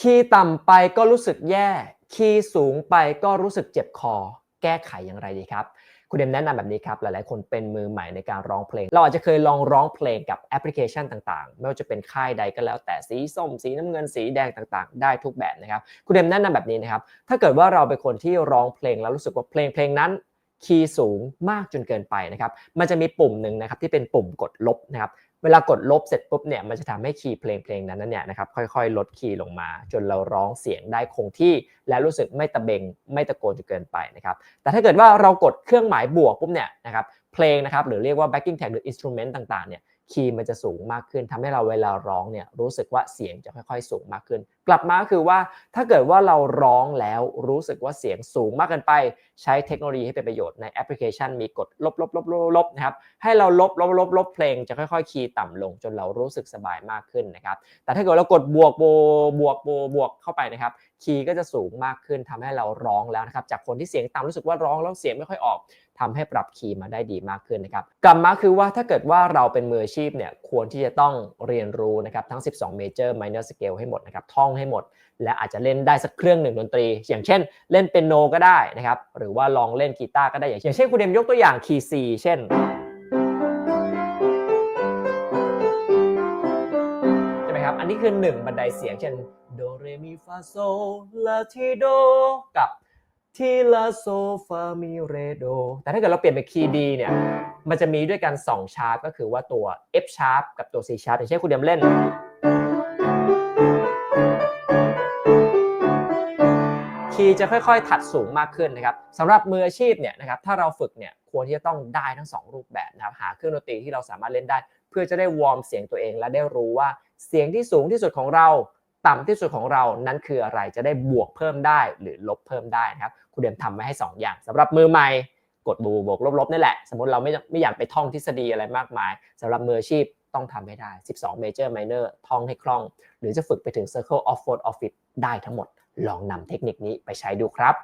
คีย์ต่ำไปก็รู้สึกแย่ คีย์สูงไปก็รู้สึกเจ็บคอ แก้ไขอย่างไรดีครับ คุณเดมแนะนำแบบนี้ครับ หลายๆ คนเป็นมือใหม่ในการร้องเพลง เราอาจจะเคยลองร้องเพลงกับแอปพลิเคชันต่างๆ ไม่ว่าจะเป็นค่ายใดก็แล้ว แต่สีส้ม สีน้ำเงิน สีแดงต่างๆ ได้ทุกแบบนะครับ คุณเดมแนะนำแบบนี้นะครับ ถ้าเกิดว่าเราเป็นคนที่ร้องเพลงแล้วรู้สึกว่าเพลงเพลงนั้น คีย์สูงมากจนเกินไปนะครับมันจะมีปุ่มหนึ่งนะครับที่เป็นปุ่มกดลบนะครับเวลากดลบเสร็จปุ๊บเนี่ยมันจะทำให้คีย์เพลงเพลงนั้นเนี่ยนะครับค่อยๆ ลดคีย์ลงมา จนเราร้องเสียงได้คงที่ และรู้สึกไม่ตะเบง ไม่ตะโกนจนเกินไปนะครับแต่ถ้าเกิดว่าเรากดเครื่องหมายบวกปุ๊บเนี่ยนะครับเพลงนะครับหรือเรียกว่า backing track หรือ instrument ต่างๆเนี่ย คีย์มันจะสูงมากขึ้นทำให้เราเวลาร้องเนี่ยรู้สึกว่าเสียงจะค่อยๆ สูงมากขึ้น กลับมาคือว่าถ้าเกิดว่าเราร้องแล้วรู้สึกว่าเสียงสูงมากเกินไป ใช้เทคโนโลยีให้เป็นประโยชน์ในแอปพลิเคชันมีกดลบลบลบลบลบนะครับให้เราลบลบลบลบเพลงจะค่อยๆ คีย์ต่ำลงจนเรารู้สึกสบายมากขึ้นนะครับแต่ถ้าเกิดเรากดบวกโบบวกโบบวกเข้าไปนะครับ คีย์ก็จะสูงมากขึ้นทำให้เราร้องแล้วนะครับ จากคนที่เสียงต่ำรู้สึกว่าร้องแล้วเสียงไม่ค่อยออกทำให้ปรับคีย์มาได้ดีมากขึ้นนะครับกลับมาคือว่าถ้าเกิดว่าเราเป็นมืออาชีพเนี่ยควรที่จะต้องเรียนรู้นะครับทั้ง 12 major minor scale ให้หมดนะครับท่องให้หมด และอาจจะเล่นได้สักเครื่องหนึ่งดนตรี อย่างเช่น เล่นเปียโนก็ได้นะครับหรือว่าลองเล่นกีตาร์ก็ได้อย่างเช่นคุณเดมยกตัวอย่างคีย์ C เช่น นนี้คือ 1 บันไดเสียงเช่นโดเรมีฟาโซลาทีโดกับทีลาโซฟามีเรโดแต่ถ้าเกิดเราเปลี่ยนเป็นคีย์ D เนี่ยมันจะมีด้วยกัน2ชาร์ปก็คือว่าตัว F sharp กับตัว C sharp อย่างเช่นคุณเดียมเล่นคีย์จะค่อยๆ ถัดสูงมากขึ้นนะครับสำหรับมืออาชีพเนี่ยนะครับถ้าเราฝึกเนี่ย ควรที่จะต้องได้ทั้ง 2 รูปแบบนะครับหาเครื่องดนตรีที่เราสามารถเล่นได้ เพื่อจะได้วอร์มเสียงตัวเอง และได้รู้ว่าเสียงที่สูงที่สุดของเราต่ำที่สุดของเรานั้นคืออะไรจะได้บวกเพิ่มได้หรือลบเพิ่มได้นะครับคุณเดียมทำไมาให้ 2 อย่างสำหรับมือใหม่กดบวกบวกลบลบนี่แหละ สมมติเราไม่ไม่อยากไปท่องทฤษฎีอะไรมากมายสำหรับมืออาชีพต้องทำให้ได้ 12 major minor ท่องให้คล่อง หรือจะฝึกไปถึง circle of fourth of fifth ได้ทั้งหมด ลองนำเทคนิคนี้ไปใช้ดูครับ